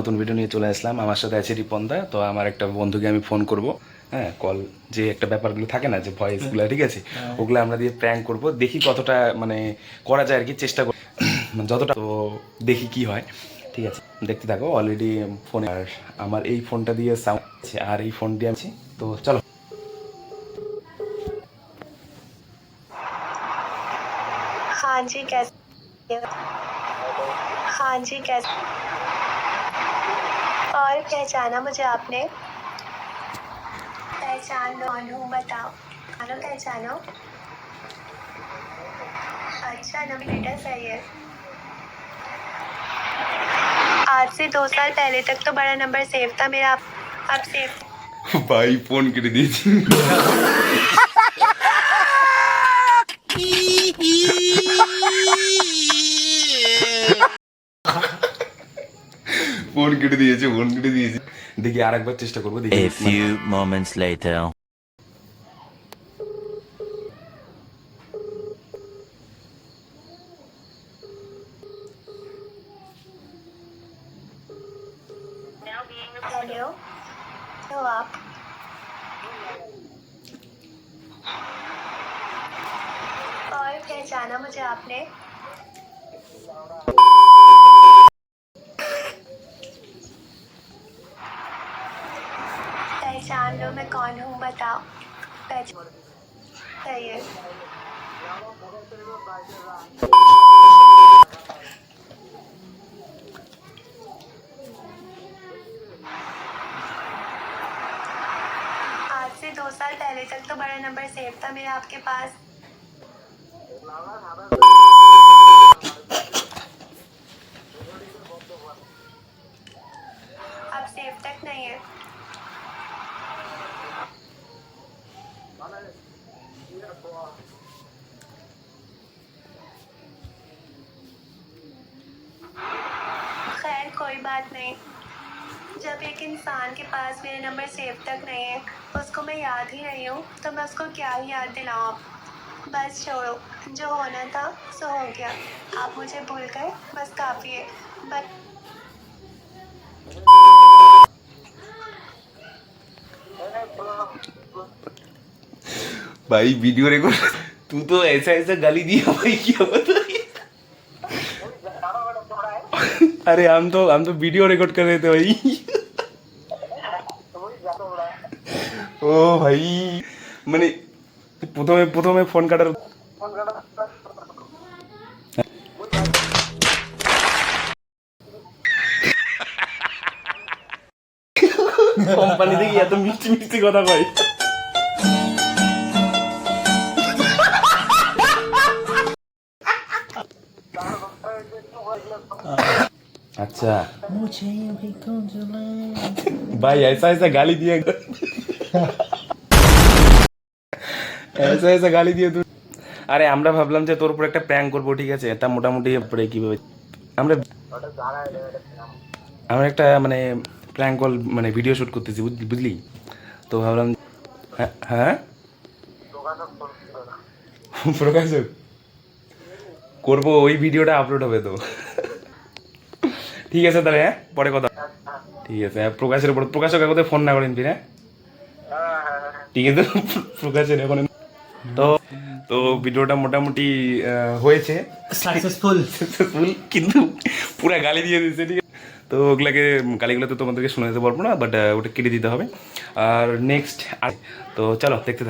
নতুন ভিডিও নিয়ে চলে আসলাম আমার সাথে আছে রিপনদা তো আমার একটা বন্ধুকে আমি ফোন করব হ্যাঁ কল যে একটা ব্যাপারগুলো থাকে না যে ভয়েসগুলো ঠিক আছে হ্যাঁ। ওগুলো আমরা দিয়ে প্র্যাঙ্ক করব দেখি কতটা মানে করা যায় আর কি চেষ্টা করি যতটা তো দেখি কি হয় ঠিক আছে দেখতে থাকো অলরেডি ফোনে আর আমার এই ফোনটা দিয়ে সাউন্ড আছে আর এই ফোন দিয়ে আছি তো চলো हाँ जी कैसे हाँ जी कैसे और पहचाना मुझे आपने पहचान दो हूँ बताओ मानो पहचानो अच्छा नम नोमिनेटर सही है आज से दो साल पहले तक तो बड़ा नंबर सेव था मेरा अब सेव भाई फोन कर दीजिए মন কেটে দিয়েছে মন কেটে দিয়েছে দেখি আর চেষ্টা করবো দেখি A few moments later. और पहचाना मुझे आपने पहचान लो मैं कौन हूँ बताओ आज से दो साल पहले तक तो बड़ा नंबर सेव था मेरा आपके पास कोई बात नहीं जब एक इंसान के पास मेरे नंबर सेव तक नहीं है उसको मैं याद ही नहीं हूँ तो मैं उसको क्या ही याद दिलाऊँ बस छोड़ो जो होना था सो हो गया आप मुझे भूल गए बस काफ़ी है बट भाई वीडियो रिकॉर्ड तू तो ऐसा ऐसा गाली दिया भाई क्या पता अरे हम तो हम तो वीडियो रिकॉर्ड कर रहे थे भाई ও ভাই মানে প্রথমে প্রথমে ফোন কাটার কোম্পানি থেকে এত মিষ্টি মিষ্টি কথা কয় আচ্ছা ভাই ऐसा ऐसा ऐसा ऐसा দিয়ে তুই আরে আমরা ভাবলাম যে তোর উপর একটা প্র্যাঙ্ক ঠিক আছে তা মোটামুটি পরে আমরা আমরা একটা মানে প্র্যাঙ্ক কল মানে ভিডিও শুট করতেছি বুঝলি তো ভাবলাম হ্যাঁ, হ্যাঁ? প্রকাশক করবো ওই ভিডিওটা আপলোড হবে তো ঠিক আছে তাহলে হ্যাঁ পরে কথা ঠিক আছে হ্যাঁ প্রকাশের উপর প্রকাশের একদম ফোন না করেন হ্যাঁ ঠিক আছে প্রকাশের এখন তো তো ভিডিওটা মোটামুটি হয়েছে সাকসেসফুল সাকসেসফুল কিন্তু পুরো গালি দিয়ে দিয়েছে ঠিক তো ওগুলাকে গালিগুলো তো তোমাদেরকে শুনে দিতে পারবো না বাট ওটা কেটে দিতে হবে আর নেক্সট তো চলো দেখতে